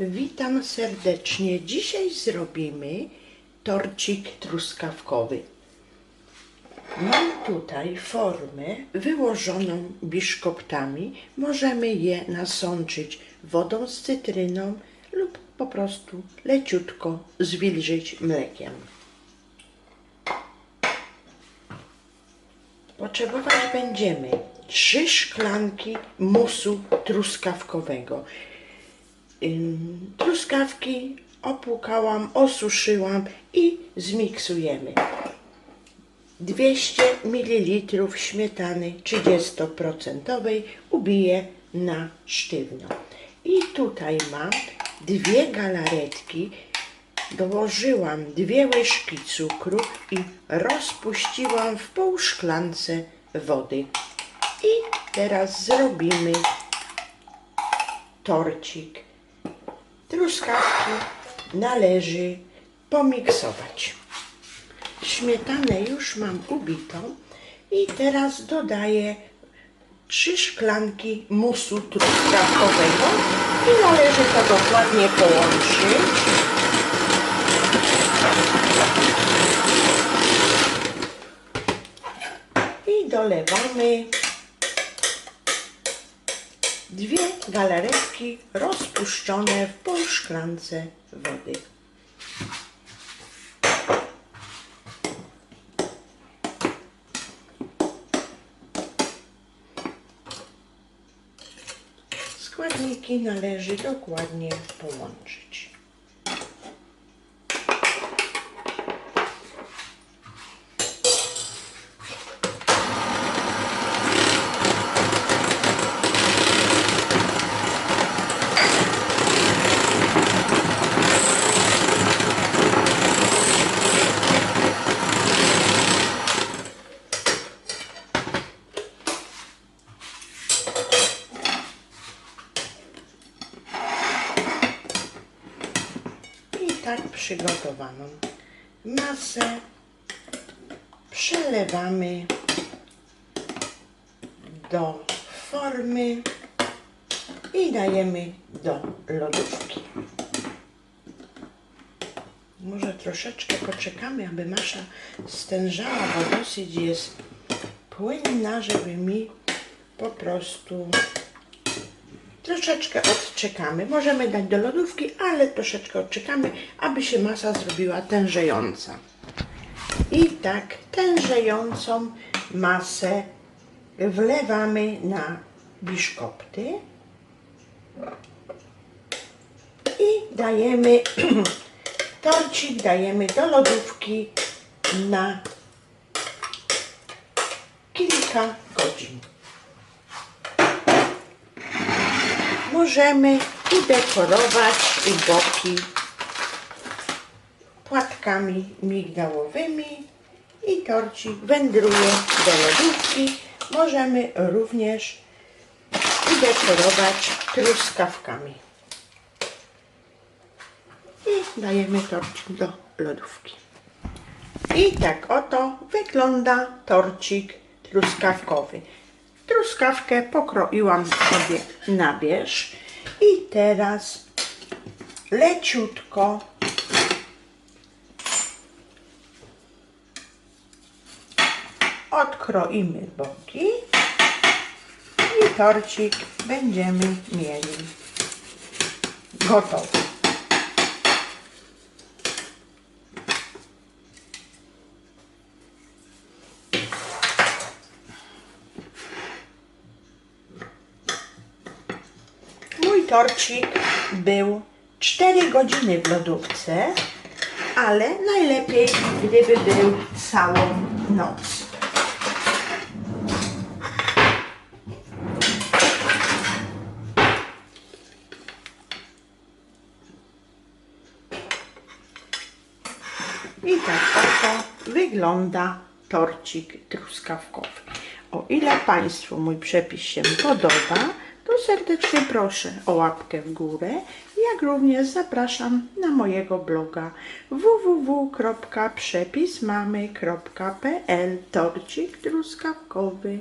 Witam serdecznie. Dzisiaj zrobimy torcik truskawkowy. Mam tutaj formę wyłożoną biszkoptami. Możemy je nasączyć wodą z cytryną lub po prostu leciutko zwilżyć mlekiem. Potrzebować będziemy trzy szklanki musu truskawkowego. Truskawki opłukałam, osuszyłam i zmiksujemy. 200 ml śmietany 30% ubiję na sztywno. I tutaj mam dwie galaretki. Dołożyłam dwie łyżki cukru i rozpuściłam w pół szklance wody. I teraz zrobimy torcik. Truskawki należy pomiksować. Śmietanę już mam ubitą i teraz dodaję trzy szklanki musu truskawkowego i należy to dokładnie połączyć. I dolewamy dwie galaretki rozpuszczone w pół szklance wody. Składniki należy dokładnie połączyć. I tak przygotowaną masę przelewamy do formy i dajemy do lodówki. Może troszeczkę poczekamy, aby masza stężała, bo dosyć jest płynna, żeby mi po prostu Troszeczkę odczekamy. Możemy dać do lodówki, ale troszeczkę odczekamy, aby się masa zrobiła tężejąca. I tak tężejącą masę wlewamy na biszkopty i dajemy torcik dajemy do lodówki na kilka godzin. Możemy udekorować boki płatkami migdałowymi i torcik wędruje do lodówki. Możemy również udekorować truskawkami. I dajemy torcik do lodówki. I tak oto wygląda torcik truskawkowy. Truskawkę pokroiłam sobie na wierzch i teraz leciutko odkroimy boki i torcik będziemy mieli gotowy. Mój torcik był 4 godziny w lodówce, ale najlepiej, gdyby był całą noc. I tak oto wygląda torcik truskawkowy. O ile Państwu mój przepis się podoba, to serdecznie proszę o łapkę w górę, jak również zapraszam na mojego bloga www.przepismamy.pl Torcik truskawkowy.